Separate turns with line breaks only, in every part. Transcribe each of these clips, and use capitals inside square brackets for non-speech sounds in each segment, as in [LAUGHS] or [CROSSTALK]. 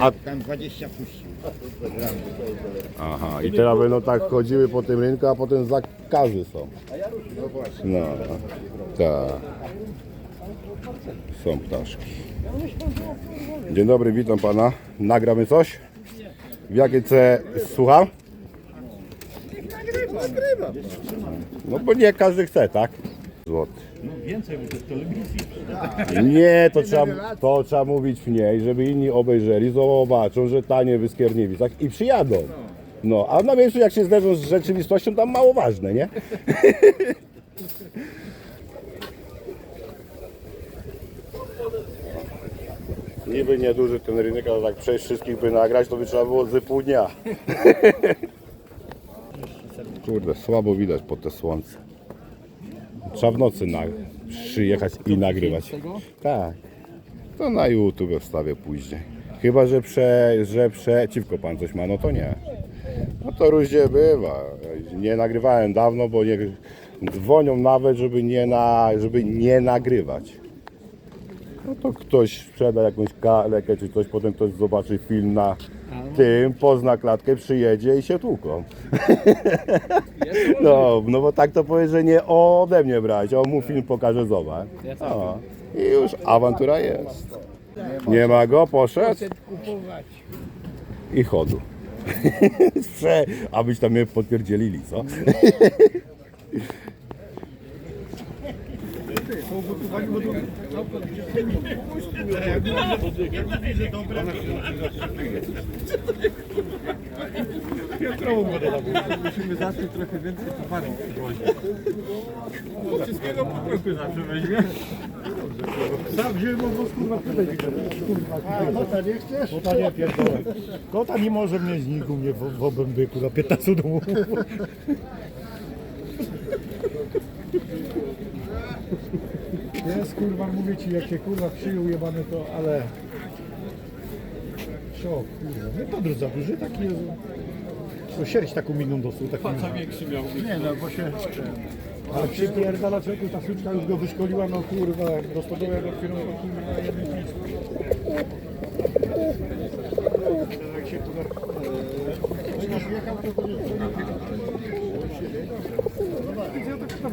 A-
Tam 20 puścił.
Aha, i teraz będą tak chodziły po tym rynku, a potem zakazy są.
No właśnie.
No, tak. Są ptaszki. Dzień dobry, witam pana. Nagramy coś? W jakiej ce... Słucham?
Nagrywa, nagrywa.
No bo nie każdy chce, tak? Złoty.
No więcej, bo to w telewizji.
Nie, to trzeba, to trzeba mówić mniej, żeby inni obejrzeli, zobaczą, że tanie w Skierniewicach i przyjadą. No, a na miejscu jak się zderzą z rzeczywistością, tam mało ważne, nie? [LAUGHS] Niby nieduży ten rynek, ale tak przejść wszystkich by nagrać, to by trzeba było z pół dnia. Kurde, słabo widać pod te słońce. Trzeba w nocy na, przyjechać i nagrywać. Tak. To na YouTube wstawię później. Chyba, że, prze, że przeciwko pan coś ma, no to nie. No to różnie bywa. Nie nagrywałem dawno, bo nie, dzwonią nawet, żeby nie, na, żeby nie nagrywać. No to ktoś sprzeda jakąś kalekę czy coś, potem ktoś zobaczy film na tym, pozna klatkę, przyjedzie i się tłuką. No, no bo tak to powie, że nie ode mnie brać, on mu film pokaże, zobacz. I już awantura jest. Nie ma go, poszedł i chodu. [LAUGHS] Abyś tam mnie potwierdzili, co?
Musimy zacząć trochę więcej towarów przywozić. Wszystkiego po trochu zawsze weźmie. Sam wziąłem was kurwa tutaj
A kota nie chcesz?
Kota nie pierdolę. Kota nie może mnie znikł mnie w, w obębyku na 15 domu. Jest kurwa, mówię ci, jak się kurwa przyjął jebany to, ale... Szok, kurwa. Nie podróż za duży, taki jest... To sierść taką miną dostał, taki...
Nie no, bo się...
Ale przypierdala człowieku, ta suczka już go wyszkoliła, no kurwa, do stodoły, otwieram, to kurwa, jeden pisk. Jak się kurwa...
Jechał to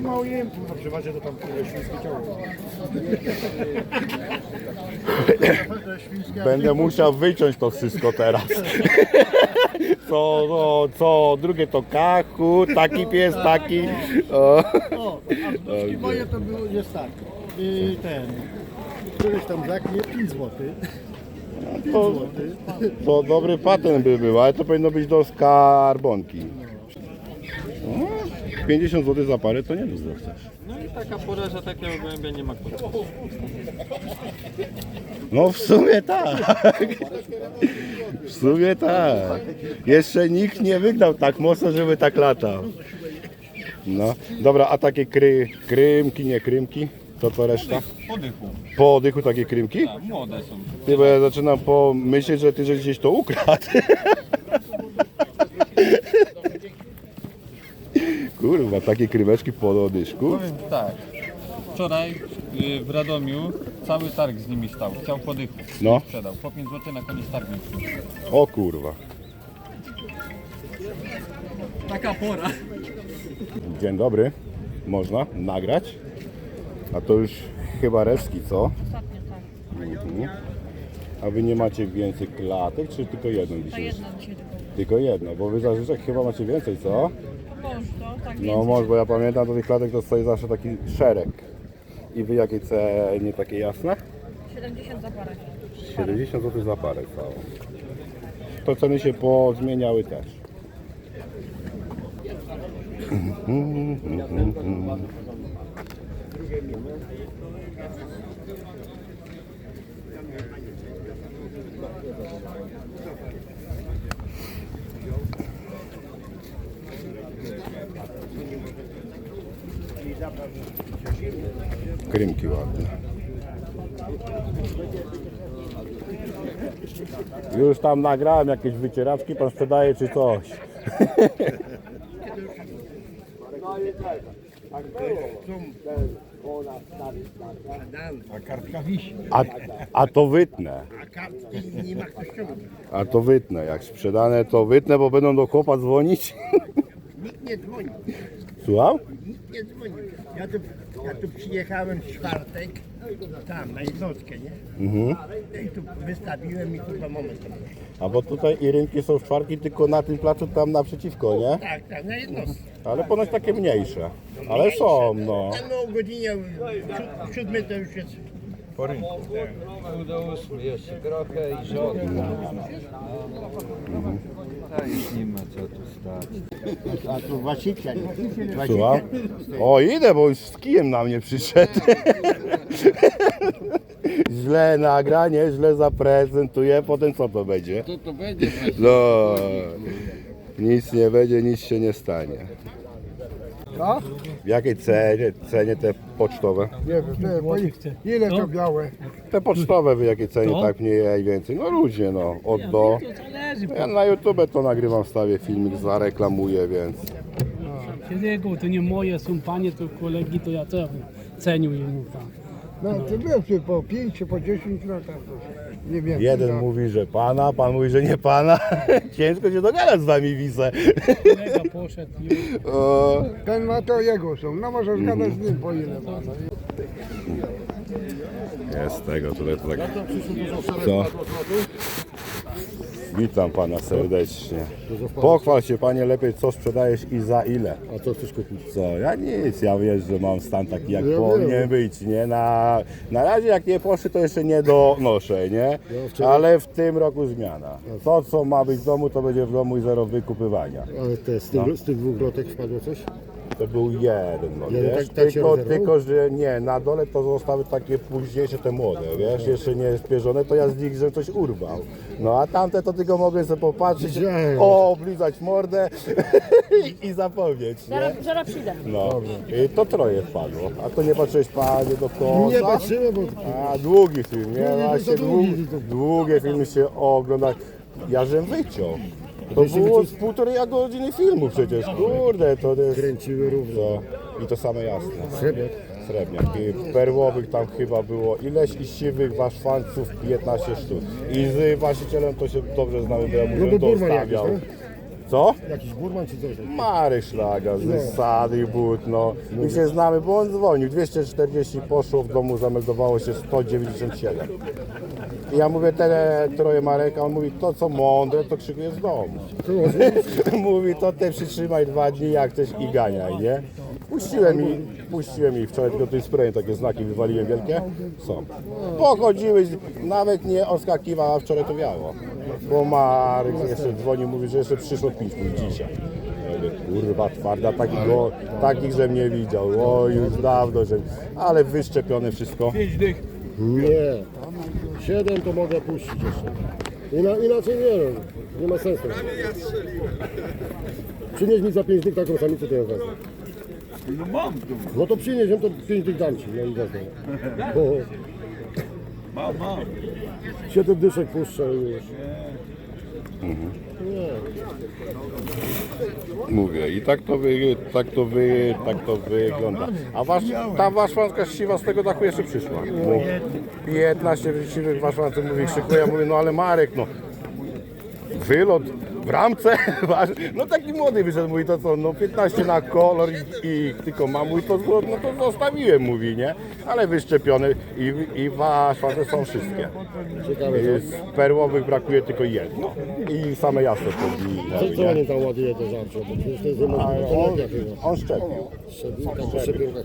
naprawdę mało jem, kurwa, przeważnie to tam kurwa świńskie ciało.
Będę musiał wyciąć to wszystko teraz. Co, no, co drugie to kachu, taki pies, taki. O.
O, a w Duszki moje to było, jest tak. I ten, któryś tam zaknie 5 zł. 5
To,
zł.
to dobry patent by był, ale to powinno być do skarbonki. No, 50 zł za parę to nie dużo chcesz.
No i taka pora, że takiego gołębia nie ma kto.
No w sumie tak. W sumie tak. Jeszcze nikt nie wygnał tak mocno, żeby tak latał. No, dobra, a takie kry, krymki, nie krymki, to to reszta?
Po dychu.
Po oddychu takie krymki?
Tak, młode są.
Ty, bo ja zaczynam pomyśleć, że ty żeś gdzieś to ukradł. Kurwa, takie krymeczki po oddyszku.
Powiem tak. Wczoraj y, w Radomiu cały targ z nimi stał. Chciał po dychu.
No,
Sprzedał. Po 5 zł na koniec targu.
o kurwa.
Taka pora.
Dzień dobry. Można nagrać? A to już chyba resztki, co?
Ostatnio tak.
Mhm. A wy nie macie więcej klatek, czy tylko jedną
To
dzisiaj?
dzisiaj tylko.
Tylko jedno, bo wy zażyczek chyba macie więcej, co?
Tak
No może, bo ja pamiętam, do tych klatek to stoi zawsze taki szereg. I wy jakiej cenie takie jasne?
70 za parę.
70 zł za parę całą. To ceny się pozmieniały też. Krymki ładne. Już tam nagrałem jakieś wycieraczki, pan sprzedaje czy coś.
A kartka wisi.
A, a to wytnę.
A kartki nie ma kto ściągnąć.
A to wytnę. Jak sprzedane, to wytnę, bo będą do chłopa dzwonić.
Nikt nie dzwoni.
Słucham?
Nikt nie dzwoni. Ja tu, ja tu przyjechałem w czwartek, tam na jednostkę, nie?
Mhm.
I tu wystawiłem i kurwa moment.
A bo tutaj i rynki są w czwartki, tylko na tym placu tam naprzeciwko, nie?
Tak, tak, na jednostkę.
Ale ponoć takie mniejsze. Ale są, no.
Tam no o godzinie si- siódmej to już jest.
Pół do ósmy jeszcze trochę i żona. A już nie ma co tu stać.
A tu Wasilka, nie?
Słucham? O, idę, bo już z kijem na mnie przyszedł. [LAUGHS] źle nagranie, źle zaprezentuję, potem co to będzie?
To to będzie
No, nic nie będzie, nic się nie stanie. W jakiej cenie, cenie te pocztowe?
Nie wiem, nie, bo i- ile to białe?
Te pocztowe w jakiej cenie, tak mniej więcej. No ludzie, no, od do. Ja na YouTube to nagrywam, wstawię filmik, zareklamuję, więc
Jego, to nie moje są panie, to kolegi, to ja też cenię mu tam.
No to wiesz, po 5 czy po 10 latach. to Nie wiem.
jeden
no.
mówi, że pana, pan mówi, że nie pana. [LAUGHS] Ciężko się dogadać z wami, widzę.
Kolega poszedł już.
O,
Ten ma to jego są. No możesz gadać z nim po ile ma. no.
Jest tego, tutaj to tak. Co? Witam pana serdecznie. Pochwal się panie lepiej, co sprzedajesz i za ile.
A co chcesz kupić?
Co? Ja nic, ja wiesz, że mam stan taki jak
Ja
powinien
wiem.
być, nie? Na, na razie jak nie poszły, to jeszcze nie donoszę, nie? Ale w tym roku zmiana. To co ma być w domu, to będzie w domu i zero wykupywania.
Ale te, z, tych, z tych dwóch grotek wpadło coś?
To był jeden, no
Jeden,
wiesz?
tak- tak się
tylko,
rozerwał?
tylko, że nie, na dole to zostały takie późniejsze te młode, wiesz, jeszcze nie spierzone, to ja z nich że coś urwał. No a tamte to tylko mogę sobie popatrzeć,
Widziałem.
o, oblizać mordę [LAUGHS] i, i zapomnieć, nie?
Zaraz, zaraz przyjdę.
No, i to troje wpadło. A to nie patrzyłeś panie do końca?
Nie patrzyłem, bo
A, długi film, nie?
nie,
Właśnie
to długi,
długi, długie filmy się ogląda. Ja żem wyciął. To było z półtorej godziny filmu przecież, kurde, to jest...
kręciły równo.
To, I to same jasne.
Srebrek.
Srebrniak. I perłowych tam chyba było ileś i siwych waszfanców 15 sztuk. I z właścicielem to się dobrze znamy, bo ja mu
No
no dostawiał.
jakiś,
Co?
Jakiś burman czy coś?
Marek Szlaga z Sady But, no. I się znamy, bo on dzwonił. 240 poszło, w domu zameldowało się 197. Ja mówię, te troje Mareka, on mówi, to co mądre, to krzykuje z domu. [LAUGHS] mówi, to ty przytrzymaj dwa dni, jak chcesz i ganiaj, nie? Puściłem i, puściłem i wczoraj tylko tym sprayem takie znaki wywaliłem wielkie. Są. Pochodziły, nawet nie oskakiwał, a wczoraj to wiało. Bo Marek jeszcze dzwonił, mówi, że jeszcze przyszło pić mój dzisiaj. Kurwa twarda, takich, go, takich żem nie widział. O, już dawno, że... Ale wyszczepione wszystko.
Nie. Siedem to mogę puścić jeszcze. Ina, inaczej nie wiem. Nie ma sensu. Przynieś mi za pięć dych taką samicę, to ja wezmę.
No mam tu.
No to przynieś, ją, to pięć dych dam ci. No i wezmę. Bo
Mam, mam.
siedem dyszek puszczę i już.
Mówię i tak to wy, tak to wy, tak to wygląda. A wasz, ta waszłanka siwa z tego dachu jeszcze przyszła. Bo 15 siwych waszłanców mówi, krzykuje, ja mówię, no ale Marek, no wylot w ramce, [LAUGHS] no taki młody wyszedł, mówi to co, no 15 na kolor i, i tylko mam, mówi to, zło- no to zostawiłem, mówi, nie? Ale wyszczepiony i, i waszłance są wszystkie.
Ciekawe.
Z perłowych brakuje tylko jedno i same jasne
Co,
podwinęły,
co
nie?
oni tam ładuje to? Bo przecież to jest to
on,
lepiej chyba.
on szczepił.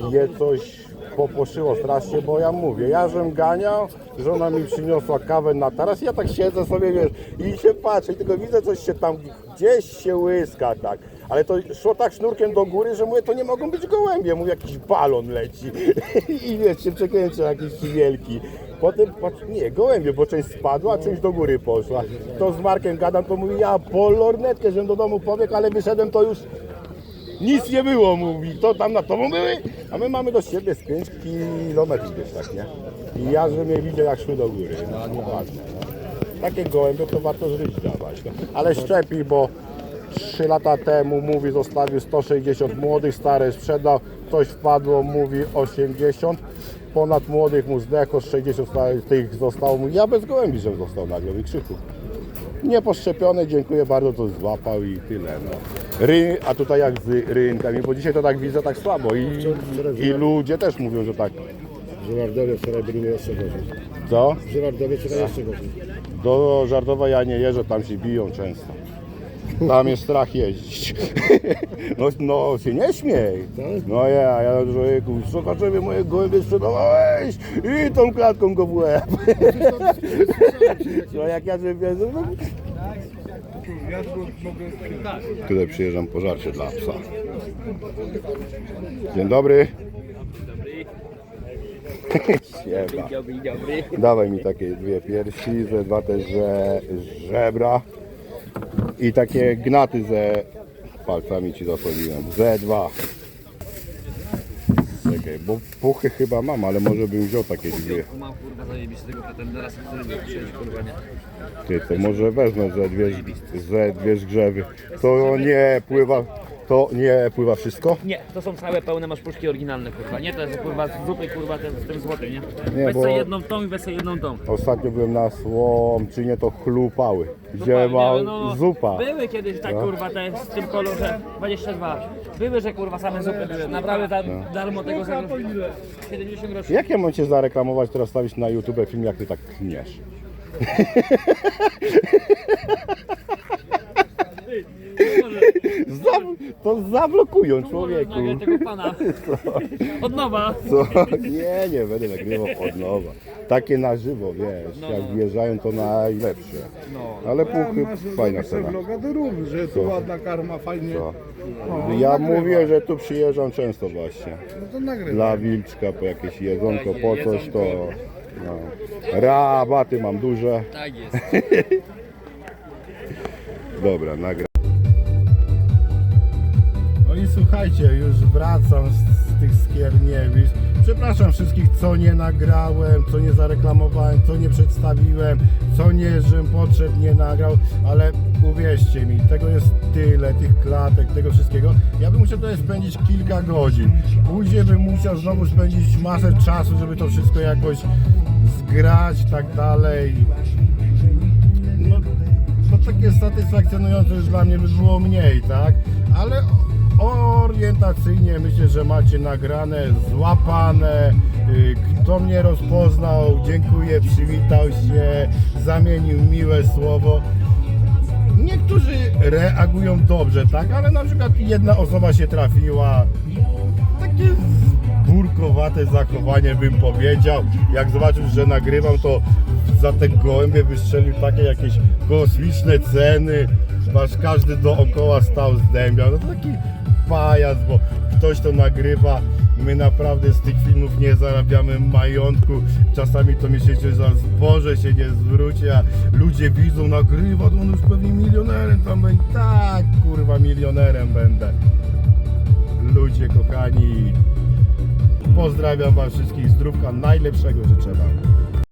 Po.
Je coś poposzyło strasznie, bo ja mówię, ja żem ganiał, żona mi przyniosła kawę na taras, ja tak siedzę sobie, wiesz, i się patrzę, i tylko widzę coś się tam, gdzieś się łyska, tak. Ale to szło tak sznurkiem do góry, że mówię, to nie mogą być gołębie, mówię, jakiś balon leci. [LAUGHS] I wiesz, się przekręcił jakiś wielki. Potem, nie, gołębie, bo część spadła, a część do góry poszła. To z Markiem gadam, to mówi, ja po lornetkę, żem do domu pobiegł, ale wyszedłem, to już nic nie było, mówi, to tam na tobą były, a my mamy do siebie z 5 kilometrów gdzieś tak, nie? I ja, że mnie widział jak szły do góry, no nieważne, no. Takie gołębie to warto żyć dawać, no. Ale szczepi, bo 3 lata temu, mówi, zostawił 160 młodych, stare sprzedał, coś wpadło, mówi 80. Ponad młodych mu zdechło, z 60 tych zostało mu. Ja bez gołębi, żebym został nagle i krzyku. Nieposzczepiony, dziękuję bardzo, to złapał i tyle. No. Ry, a tutaj jak z rynkami, bo dzisiaj to tak widzę tak słabo i, i ludzie też mówią, że tak.
Żyrardowie wczoraj byli jeszcze gorzej.
Co?
Żyrardowie wczoraj jeszcze gorzej.
Do Żartowa ja nie jeżdżę, tam się biją często. Tam jest strach jeździć. [LAUGHS] No, no się nie śmiej. No ja, ja człowieku, szukaczowie moje gołębie sprzedawałeś i tą klatką go w łeb. [LAUGHS] No jak ja sobie wiedzę, no. Tutaj przyjeżdżam po żarcie dla psa. Dzień dobry. Siema. Dawaj mi takie dwie piersi, ze dwa też że, żebra i takie gnaty ze palcami ci zasoliłem. Ze dwa. Czekaj, bo puchy chyba mam, ale może bym wziął takie dwie.
Mam kurwa zajebistego pretendera, z którym przyjść kurwa nie.
Ty, to może wezmę ze dwie, ze dwie zgrzewy. To nie pływa, to nie pływa wszystko?
Nie, to są całe pełne masz puszki oryginalne kurwa, nie? To jest kurwa z zupy kurwa ten, z tym złotym, nie?
Nie,
weź
bo-
sobie jedną tą i weź sobie jedną tą.
Ostatnio byłem na Słomczynie, to chlupały. Gdzie
Zupa,
ma
no,
zupa.
Były kiedyś tak kurwa te z tym kolorze 22. Były, że kurwa same zupy były. Nabrały za darmo tego za 70 groszy.
Jak ja mam cię zareklamować, teraz stawić na YouTube film, jak ty tak klniesz? [LAUGHS] Zab to zablokują człowieku.
Nagle tego pana. [LAUGHS] Od nowa.
Co? Nie, nie będę nagrywał od nowa. Takie na żywo, wiesz, jak wjeżdżają to najlepsze. Ale puchy, fajna cena.
vloga do rób, że tu ładna karma, fajnie.
Co? Ja mówię, że tu przyjeżdżam często właśnie.
No to nagrywaj.
Dla wilczka po jakieś jedzonko, po coś to... No. Rabaty mam duże.
Tak jest. [LAUGHS]
Dobra, nagra. Słuchajcie, już wracam z, z tych skierniewic. Przepraszam wszystkich, co nie nagrałem, co nie zareklamowałem, co nie przedstawiłem, co nie, żem podszedł, nie nagrał, ale uwierzcie mi, tego jest tyle, tych klatek, tego wszystkiego. Ja bym musiał tutaj spędzić kilka godzin. Później bym musiał znowu spędzić masę czasu, żeby to wszystko jakoś zgrać i tak dalej no, to takie satysfakcjonujące już dla mnie by było mniej, tak? Ale orientacyjnie myślę, że macie nagrane, złapane. Y, Kto mnie rozpoznał, dziękuję, przywitał się, zamienił miłe słowo. Niektórzy reagują dobrze, tak? Ale na przykład jedna osoba się trafiła. Takie burkowate zachowanie bym powiedział. Jak zobaczył, że nagrywam, to za te gołębie wystrzelił takie jakieś kosmiczne ceny. Aż każdy dookoła stał zdębiał. No to taki pajac, bo ktoś to nagrywa. My naprawdę z tych filmów nie zarabiamy majątku. Czasami to myślicie, że zboże się nie zwróci, a ludzie widzą, nagrywa, to on już pewnie milionerem tam będzie. Tak, kurwa, milionerem będę. Ludzie kochani, pozdrawiam Was wszystkich, zdrówka najlepszego życzę Wam.